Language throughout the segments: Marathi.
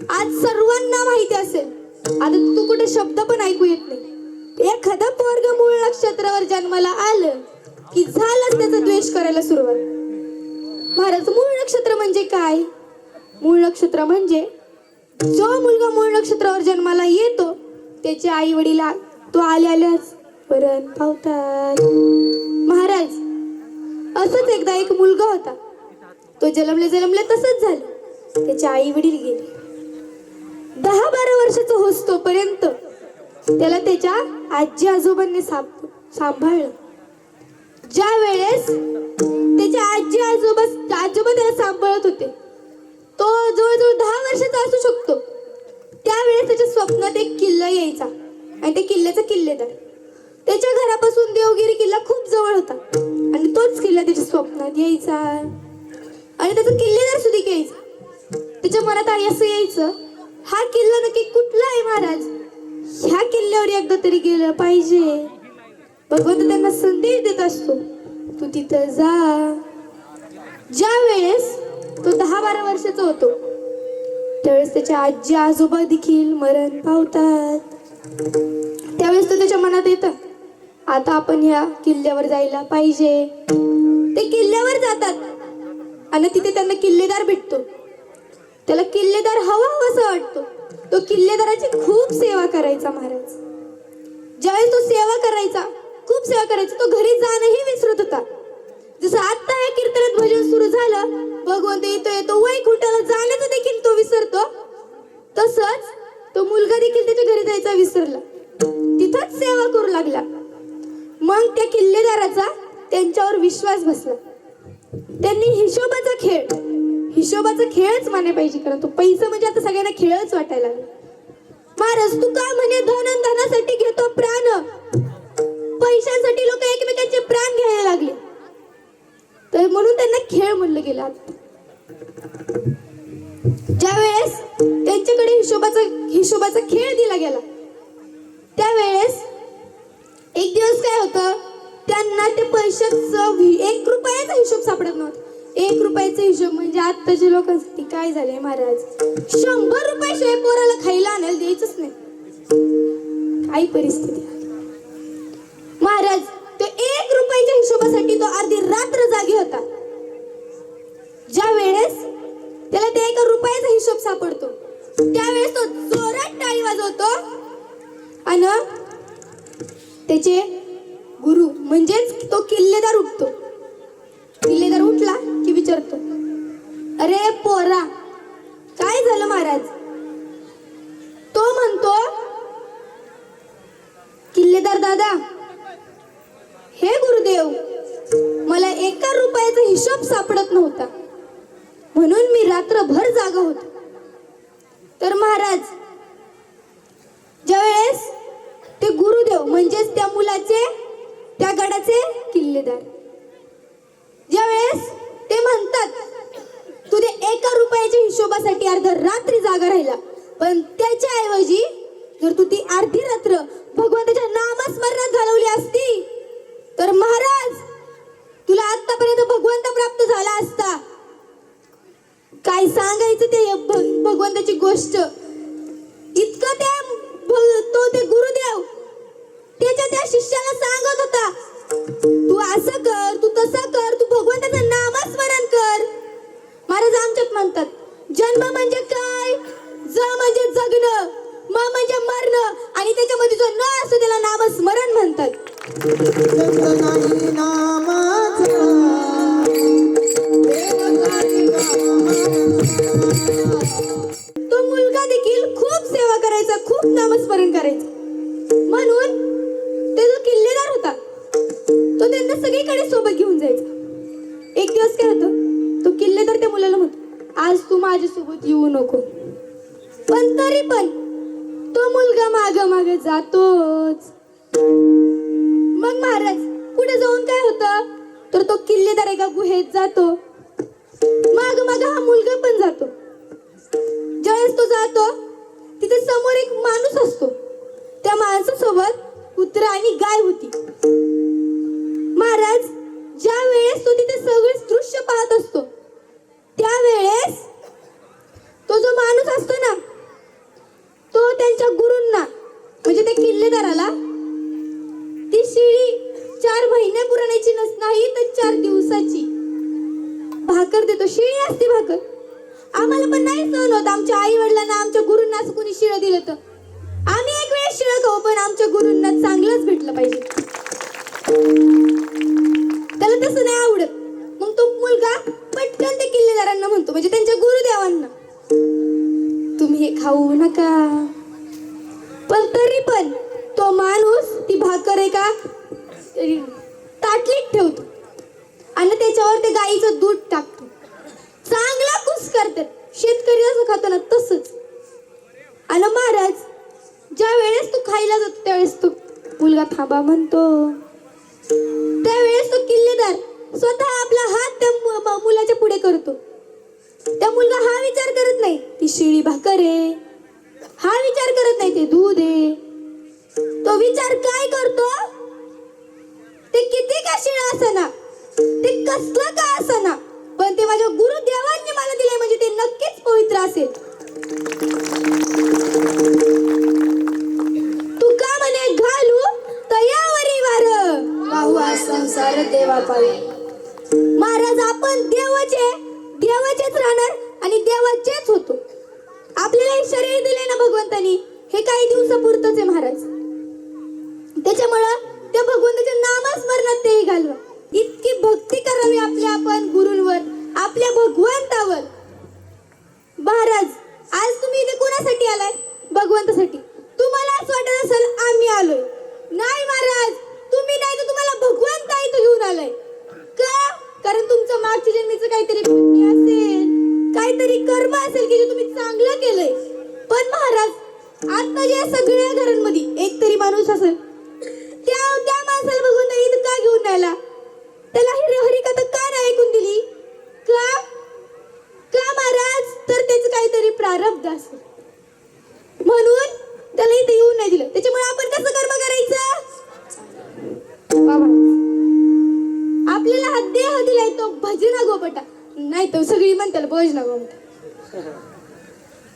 आज सर्वांना माहिती असेल. आता तू कुठे शब्द पण ऐकू येत नाही. एखादा पोरग मूळ नक्षत्रावर जन्माला आलं की झालं त्याचा द्वेष करायला सुरुवात. महाराज मूळ नक्षत्र म्हणजे काय? मूळ नक्षत्र म्हणजे जो मुलगा मूळ नक्षत्रावर जन्माला येतो त्याचे आई वडील तो आल्यालाच परत वरण पावतात. महाराज असंच एकदा एक मुलगा होता. तो जन्मले जन्मले तसंच झालं. त्याचे आई वडील गेले. दहा बारा वर्षाचा होस तोपर्यंत त्याला त्याच्या आजी आजोबांनी सांभाळलं. ज्या वेळेस त्याच्या आजी आजोबा आजोबा त्याला सांभाळत होते तो जवळजवळ दहा वर्षाचा असू शकतो. त्यावेळेस त्याच्या स्वप्नात एक किल्ला यायचा आणि त्या किल्ल्याचा किल्लेदार त्याच्या घरापासून देवगिरी किल्ला खूप जवळ होता आणि तोच किल्ला त्याच्या स्वप्नात यायचा. आणि त्याचा किल्लेदार सुद्धा यायचा. त्याच्या मनात आई असं यायचं हा किल्ला नक्की कुठला आहे महाराज? ह्या किल्ल्यावर एकदा तरी गेलं पाहिजे. भगवंत त्यांना संदेश देत असतो तू तिथं जा. ज्या वेळेस तो दहा बारा वर्षाचा होतो त्यावेळेस त्याच्या आजी आजोबा देखील मरण पावतात. त्यावेळेस तो त्याच्या मनात येतं आता आपण ह्या किल्ल्यावर जायला पाहिजे. ते किल्ल्यावर जातात आणि तिथे त्यांना किल्लेदार भेटतो. त्याला किल्लेदार हवा असं वाटतो. तो किल्लेदाराची खूप सेवा करायचा महाराज. ज्यावेळेस तो सेवा करायचा खूप सेवा करायचा तो घरी जाणंही विसरत होता. जसं आता या कीर्तनात भजन सुरू झालं भगवंत येतो येतो वैकुंठाला जाण्याचं देखील तो विसरतो. तसंच तो मुलगा देखील त्याच्या घरी जायचा विसरला. तिथंच सेवा करू लागला. मग त्या किल्लेदाराचा त्यांच्यावर विश्वास बसला. त्यांनी हिशोबाचा खेळ हिशोबाचा खेळच माने पाहिजे कारण तो पैसा म्हणजे आता सगळ्यांना खेळच वाटायला लागला. महाराज तू का म्हणे धन धनासाठी घेतो प्राण? पैशांसाठी लोक एकमेकांचे प्राण घ्यायला लागले. तर म्हणून त्यांना खेळ म्हणलं गेलं ज्या वेळेस त्यांच्याकडे हिशोबाचा हिशोबाचा खेळ दिला गेला त्यावेळेस एक दिवस काय होतं त्यांना ते पैशाचं एक रुपयाचा हिशोब सापडत नव्हता. एक रुपयाचा हिशोब म्हणजे आत्ताच्या लोकांसाठी काय झालंय महाराज? शंभर रुपये शिवाय पोराला खायला आणायला द्यायचंच नाही. काय परिस्थिती महाराज तो एक रुपयाच्या हिशोबासाठी तो अर्धी रात्र जागी होता. ज्या वेळेस त्याला त्या एका रुपयाचा हिशोब सापडतो त्यावेळेस तो जोरात टाळी वाजवतो आणि त्याचे गुरु म्हणजेच तो किल्लेदार उठतो. किल्लेदार उठला विचारतो. अरे पोरा काय झालं महाराज? तो म्हणतो किल्लेदार दादा हे गुरुदेव मला एका रुपयाचा हिशोब सापडत नव्हता. म्हणून मी रात्रभर जागा होतो. तर महाराज ज्यावेळेस ते गुरुदेव म्हणजेच त्या मुलाचे त्या गडाचे किल्लेदार ज्यावेळेस म्हणतात. तू ते एका रुपयाच्या हिशोबासाठी अर्ध रात्री जागा राहिला. पण त्याच्या ऐवजी जर तू ती अर्धी रात्र भगवंताच्या नामस्मरणात घालवली असती तर महाराज तुला आतापर्यंत भगवंत प्राप्त झाला असता. काय सांगायचं ते भगवंताची गोष्ट? इतकं त्या भ- तो ते गुरुदेव त्याच्या त्या शिष्याला सांगत होता. तू असं आज तू माझ्यासोबत येऊ नको. पण तरी पण तो मुलगा माग माग जातोच. मग महाराज पुढे जाऊन काय होतं? तर तो किल्लेदार एका गुहेत जातो. माग माग हा मुलगा पण जातो. ज्यावेळेस तो जातो तिथे समोर एक माणूस असतो. त्या माणसासोबत कुत्रा आणि गाय होती. महाराज ज्या वेळेस तो तिथे सगळे दृश्य पाहत असतो त्यावेळेस तो जो माणूस असतो ना तो त्यांच्या गुरूंना म्हणजे त्या किल्लेदाराला ती शिळी चार महिने पुराण्याची नस नाही तर चार दिवसाची भाकर देतो. शिळी असते भाकर. आम्हाला पण नाही सहन होत. आमच्या आई वडिलांना आमच्या गुरूंना असं कोणी शिळं दिलं तर. आम्ही एक वेळेस शिळं खाऊ पण आमच्या गुरूंना चांगलंच भेटलं पाहिजे. त्याला तसं नाही आवडत. मग तो मुलगा आपण ते किल्लेदारांना म्हणतो म्हणजे त्यांच्या गुरुदेवांना. तुम्ही हे खाऊ नका. पण तरी पण तो माणूस ती भाकर आहे का तरी ताटलीत ठेवतो. आणि त्याच्यावर ते गाईचं दूध टाकतो. चांगला कुस करतात. शेतकरी जसं खातो ना तसंच. आणि महाराज ज्या वेळेस तू खायला जातो त्यावेळेस तो मुलगा थांबा म्हणतो. त्यावेळेस तो किल्लेदार स्वतः आपला हात त्या मुलाच्या पुढे करतो. त्या मुलगा हा विचार करत नाही ती शिळी भाकर आहे. हा विचार करत नाही ते दूध आहे. तो विचार काय करतो? ते किती का शिळा असना ते कसलं का असना पण ते माझ्या गुरुदेवांनी मला दिले म्हणजे ते नक्कीच पवित्र असेल. तुका म्हणे घालू? तयावरी वार. वाहुआ संसार देवा पावी महाराज आपण देवाचे देवाचेच राहणार आणि देवाचेच होतो. आपल्याला हे शरीर दिले ना भगवंतानी हे काही दिवसापुरतच आहे महाराज. त्याच्यामुळं त्या भगवंताच्या नामस्मरणात तेही घालवा. इतकी भक्ती करावी आपल्या आपण गुरूंवर आपल्या भगवंतावर. महाराज आज तुम्ही इथे कोणासाठी आलाय? भगवंतासाठी. तुम्हाला असं वाटत असेल आम्ही आलोय. नाही महाराज तुम्ही नाही तर तुम्हाला भगवंत इथं घेऊन आलाय. का? कारण तुमचं मागच्या जन्मीचं काहीतरी पुण्य असेल. काहीतरी कर्म असेल की जे तुम्ही चांगलं केलंय. पण महाराज आता या सगळ्या घरांमध्ये एक तरी माणूस असेल. त्या त्या माणसाला बघून इथं का घेऊन राहिला.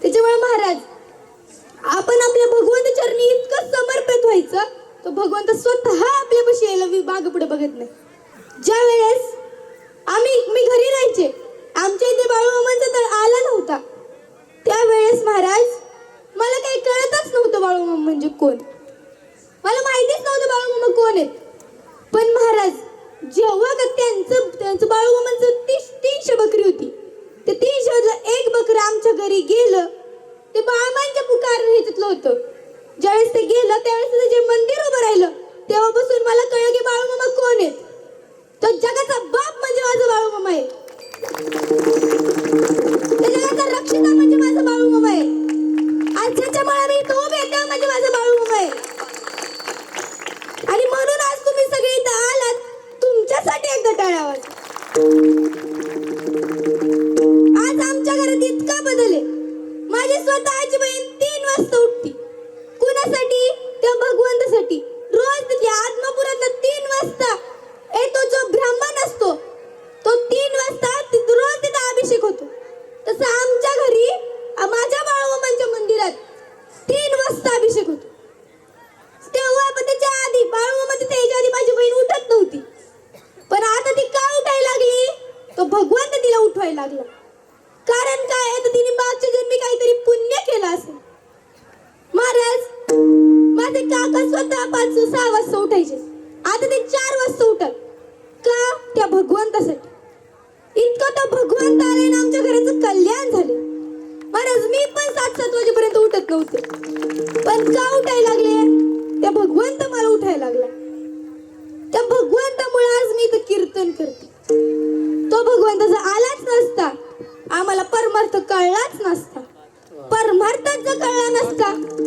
त्याच्यामुळे महाराज आपण आपल्या भगवंत चरणी इतकं समर्पित व्हायचं तो भगवंत स्वतः आपल्यापाशी यायला वि- पुढे बघत नाही. ज्या वेळेस आम्ही मी घरी राहायचे आमच्या इथे बाळूमामांचा तर आला नव्हता. त्यावेळेस महाराज मला काही कळतच नव्हतं बाळूमामा म्हणजे कोण. मला माहितीच नव्हतं बाळूमामा कोण आहेत. पण महाराज जेव्हा का त्यांचं त्यांचं बाळूमामांचं तीस तीनशे बकरी होती. ते तीन तीनशे एक बकरं आमच्या घरी गेलं ते बाळमांच्या पुकार ह्याच्यातलं होतं. ज्यावेळेस ते गेलं त्यावेळेस जे मंदिर उभं राहिलं तेव्हापासून मला कळलं की बाळूमामा कोण आहेत. तो जगाचा बाप म्हणजे माझा बाळूमामा आहे. त्या जगाचा रक्षिता म्हणजे माझा बाळूमामा आहे. भगवंत व्हायला लागला. कारण काय? आहे तर तिने मागच्या जन्मी काहीतरी पुण्य केलं असेल. महाराज माझे काका स्वतः पाच सहा वाजता उठायचे. आता ते चार वाजता उठत का? त्या भगवंतासाठी. इतकं तर भगवंत आले ना आमच्या घराचं कल्याण झाले. महाराज मी पण सात सात वाजेपर्यंत उठत नव्हते. पण का उठायला लागले? त्या भगवंत मला उठायला लागला. त्या भगवंतामुळे आज मी इथं कीर्तन करते. तो भगवंत जर आलाच नसता. आम्हाला परमार्थ कळलाच नसता. परमार्थ जर कळला नसता.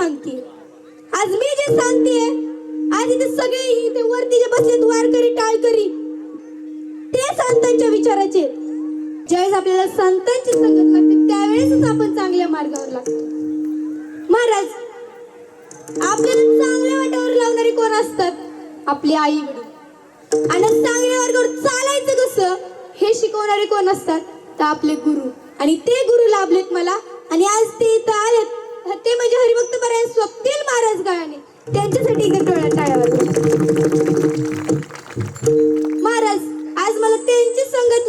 सांगते आज मी जे सांगते आज इथे सगळे इथे वरती जे बसलेत वारकरी टाळकरी ते संतांच्या विचाराचे आहेत. ज्यावेळेस आपल्याला संतांची संगत लागते त्यावेळेसच आपण चांगल्या मार्गावर लागतो. महाराज आपल्याला चांगल्या वाटावर लावणारे कोण असतात? आपली आई वडील. आणि चांगल्या मार्गावर चालायचं कसं हे शिकवणारे कोण असतात? तर आपले गुरु. आणि ते गुरु लाभलेत मला. आणि आज ते इथं आलेत. ते म्हणजे हरिभक्त पर्याय स्वप्नील महाराज गाळाने. त्यांच्यासाठी इथे डोळ्या टाळ्या महाराज आज मला त्यांची संगत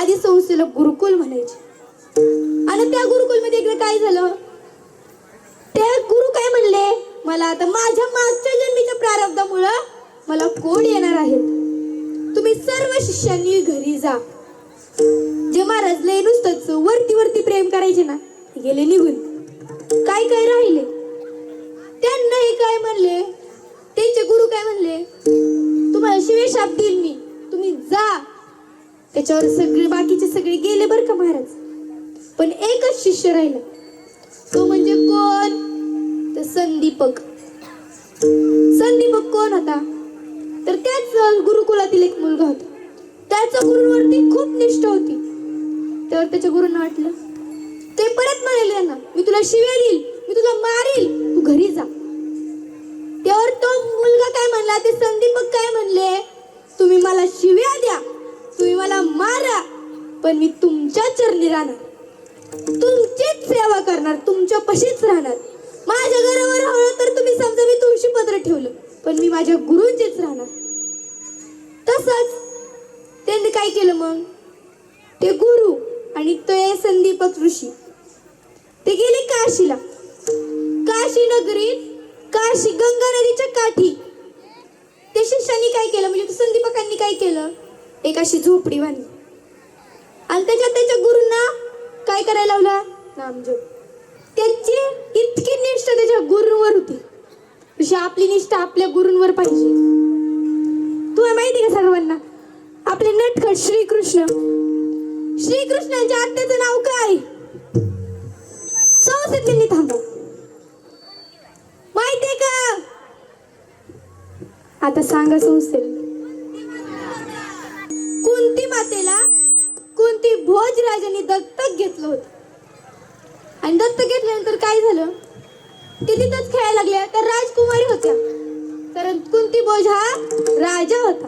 आधी संस्थेला गुरुकुल म्हणायचे. आणि त्या गुरुकुलमध्ये एकदा काय झालं? ते गुरु काय म्हणले? मला आता माझ्या मागच्या जन्मीच्या प्रारब्धामुळं मला कोण येणार आहेत तुम्ही सर्व शिष्यांनी घरी जा. जे महाराजले नुसतंच वरती वरती प्रेम करायचे ना गेले निघून. काय काय राहिले? त्यांना हे काय म्हणले? त्यांचे गुरु काय म्हणले? तुम्हाला शिवे शाप देईल मी. तुम्ही जा. त्याच्यावर सगळे बाकीचे सगळे गेले बरं का महाराज. पण एकच शिष्य राहिला. तो म्हणजे कोण? तर संदीपक. संदीपक कोण होता? तर त्याच गुरुकुलातील एक मुलगा होता. त्याच्या गुरुवरती खूप निष्ठा होती. त्यावर त्याच्या गुरुंना वाटलं ते परत म्हणाले यांना मी तुला शिव्या देईल मी तुला मारील तू घरी जा. त्यावर तो मुलगा काय म्हणला? ते संदीपक काय म्हणले? तुम्ही मला शिव्या द्या. तुम्ही मला मारा पण मी तुमच्या चरणी राहणार. तुमचीच सेवा करणार तुमच्या पशीच राहणार. माझ्या घरावर हवं तर तुम्ही समजा मी तुळशी पत्र ठेवलं पण मी माझ्या गुरुंचीच राहणार. तसंच त्यांनी काय केलं मग? ते गुरु आणि ते संदीपक ऋषी. ते गेले काशीला. काशी नगरीत काशी गंगा नदीच्या काठी. ते शिष्यांनी काय केलं? म्हणजे संदीपकांनी काय केलं? एक अशी झोपडी बांधली. आणि त्याच्यात त्याच्या गुरुंना काय करायला लावला? नामजोप त्याची इतकी निष्ठा त्याच्या गुरूंवर होती. तशी आपली निष्ठा आपल्या गुरूंवर पाहिजे. तुला माहिती का सर्वांना आपले नटखट श्रीकृष्ण. श्रीकृष्णांच्या आत्याचं नाव काय? संस्थेत त्यांनी थांबव. माहितीये का? आता सांगा संस्थेला भोजराजांनी दत्तक घेतलं होतं. आणि दत्तक घेतल्यानंतर काय झालं? ते तिथंच खेळायला लागल्या तर राजकुमारी होत्या. कारण कुंती भोज हा राजा होता.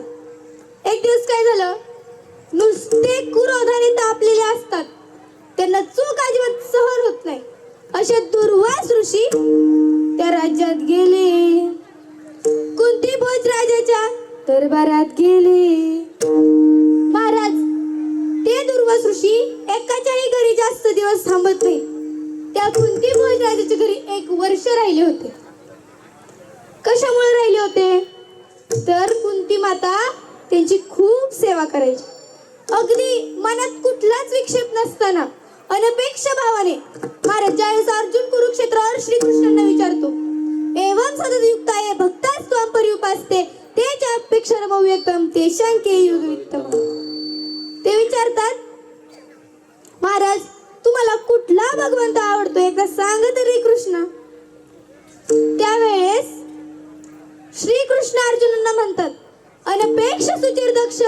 एक दिवस काय झालं? नुसते कुरोधाने तापलेले असतात. त्यांना चूक अजिबात सहन होत नाही. अशा दुर्वास ऋषी त्या राज्यात गेले. कुंती भोज राजाच्या दरबारात गेले. ते ऋषी एकाच्याही घरी जास्त दिवस थांबत नाही. त्या कुंती भोज राजाच्या घरी एक वर्ष राहिले होते. कशामुळे राहिले होते? तर कुंती माता त्यांची खूप सेवा करायची. अगदी मनात कुठलाच विक्षेप नसताना अनपेक्ष भावाने महाराज ज्यावेळेस अर्जुन कुरुक्षेत्रावर श्रीकृष्णांना विचारतो एवं सदयुक्त आहे भक्ताच त्वाम परिउपासते ते ज्या अपेक्षरम व्यक्तम ते शंके युगवित्तम ते विचारतात महाराज तुम्हाला कुठला भगवंत आवडतो का? सांग तरी कृष्ण. त्यावेळेस श्रीकृष्ण अर्जुनांना म्हणतात अनपेक्ष सुचिर दक्ष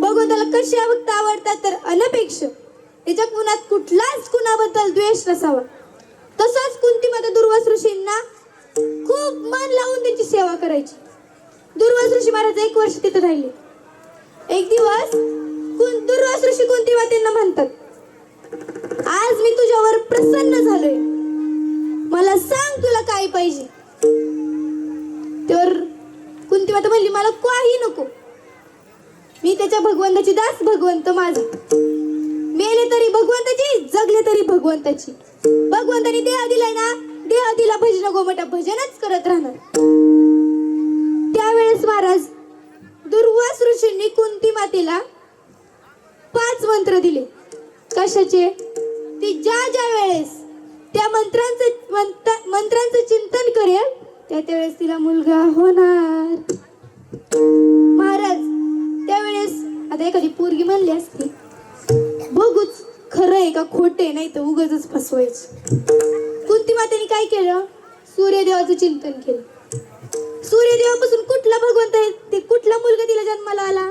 भगवंताला कशा भक्त आवडतात तर अनपेक्ष. त्याच्या कुणात कुठलाच कुणाबद्दल द्वेष नसावा. तसंच कुंती माता दुर्वास ऋषींना खूप मन लावून त्याची सेवा करायची. दुर्वास ऋषी महाराज एक वर्ष तिथे राहिले. एक दिवस कुं- दुर्वास ऋषी कोणती त्यांना म्हणतात आज मी तुझ्यावर प्रसन्न झालोय. मला सांग तुला काय पाहिजे. तर कुंती माता म्हणली मला काही नको. मी त्याच्या भगवंताची दास भगवंत माझा. मेले तरी भगवंताची जगले तरी भगवंताची. भगवंताने देह दिलाय ना देह दिला भजन गोमटा भजनच करत राहणार. त्यावेळेस महाराज दुर्वास ऋषींनी कुंती मातेला पाच मंत्र दिले. कशाचे? ती ज्या ज्या वेळेस त्या मंत्रांचं मंत्रांचं चिंतन करेल त्या त्यावेळेस तिला मुलगा होणार. महाराज त्यावेळेस आता एखादी पोरगी म्हणली असती बघूच खरं आहे का खोटे नाही तर उगच फसवायचं. कुंती मातेने काय केलं? सूर्यदेवाचं चिंतन केलं. सूर्यदेवापासून कुठला भगवंत आहे? ते कुठला मुलगा तिला जन्माला आला?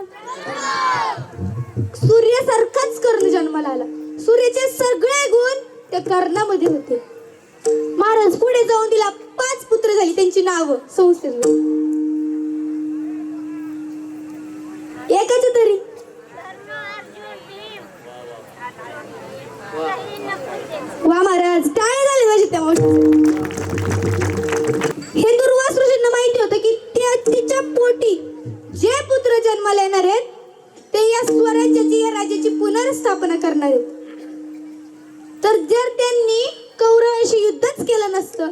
सूर्यासारखाच कर्ण जन्माला आला. सूर्याचे सगळे गुण त्या कर्णामध्ये होते. महाराज पुढे जाऊन तिला पाच पुत्र झाली. त्यांची नावं संस्थेत एकाच तरी. वा महाराज काय झाले माझे त्या हे माहिती होतं की त्या तिच्या पोटी जे पुत्र जन्माला येणार आहेत ते या स्वराज्याची या राज्याची पुनर्स्थापना करणार आहेत. तर जर त्यांनी कौरवांशी युद्धच केलं नसतं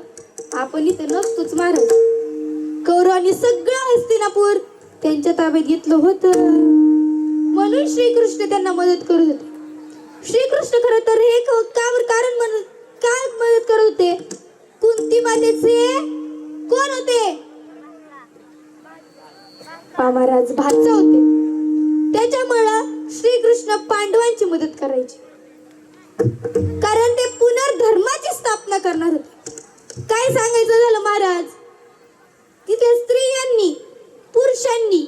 आपण इथे नसतोच महाराज. कौरवांनी सगळं हस्तिनापूर त्यांच्या ताब्यात घेतलं होतं. म्हणून श्रीकृष्ण त्यांना मदत करत होते. श्रीकृष्ण खरं तर हे का बरं कारण म्हणून काय मदत करत होते? कुंती मातेचे कोण होते? महाराज भाचा होते. त्याच्यामुळं श्रीकृष्ण पांडवांची मदत करायची. कारण ते पुनर्धर्माची स्थापना करणार होते. काय सांगायचं झालं महाराज? तिथे स्त्रियांनी पुरुषांनी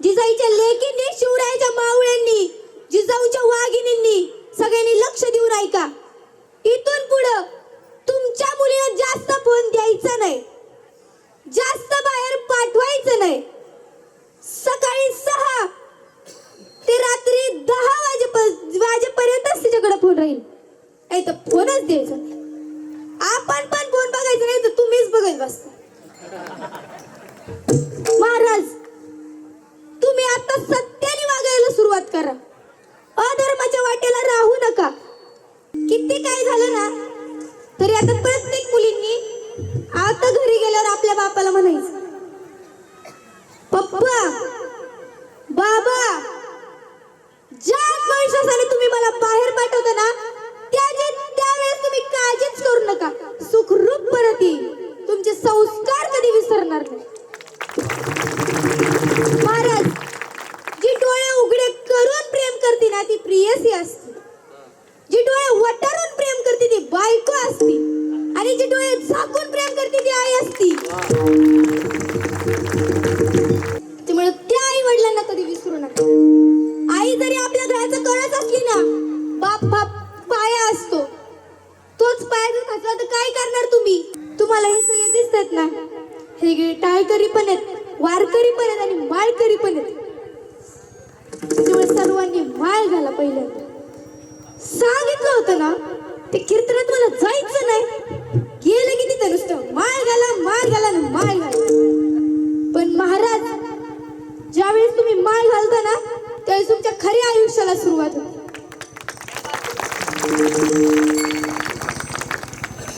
जिजाईच्या लेकींनी शिवरायाच्या मावळ्यांनी जिजाऊच्या वाघिणींनी सगळ्यांनी लक्ष देऊन ऐका. इथून पुढं तुमच्या मुलीला जास्त फोन द्यायचा नाही जास्त बाहेर पाठवायचं नाही सकाळी सहा ते रात्री दहा वाजेप वाजेपर्यंतच तिच्याकडे फोन राहील नाही तर फोनच द्यायचा नाही आपण पण फोन बघायचा नाही तर तुम्हीच बघत बसता महाराज तुम्ही आता सत्याने वागायला सुरुवात करा अधर्माच्या वाटेला राहू नका किती काय झालं ना तरी आता प्रत्येक मुलींनी आता घरी गेल्यावर आपल्या बापाला म्हणायचं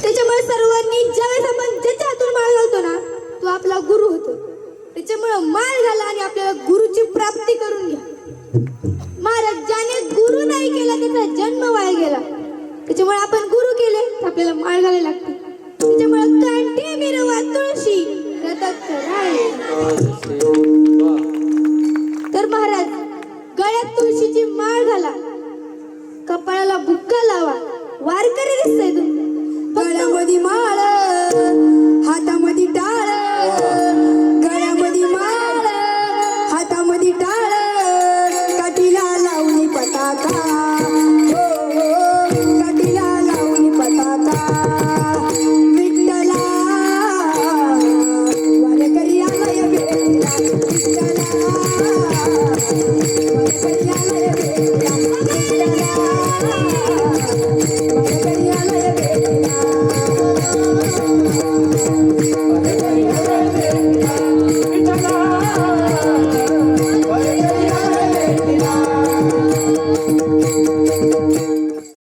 त्याच्यामुळे सर्वांनी ज्यावेळेस आपण ज्याच्या हातून माळ घालतो ना तो आपला गुरु होतो. त्याच्यामुळे माळ घाला आणि आपल्याला गुरुची प्राप्ती करून घ्या. महाराज ज्याने गुरु नाही केला त्याचा जन्म वाया गेला. त्याच्यामुळे आपण गुरु केले तर आपल्याला माळ घालायला लागते. त्याच्यामुळे कांटे मिरवा तुळशी तर महाराज गळ्यात तुळशीची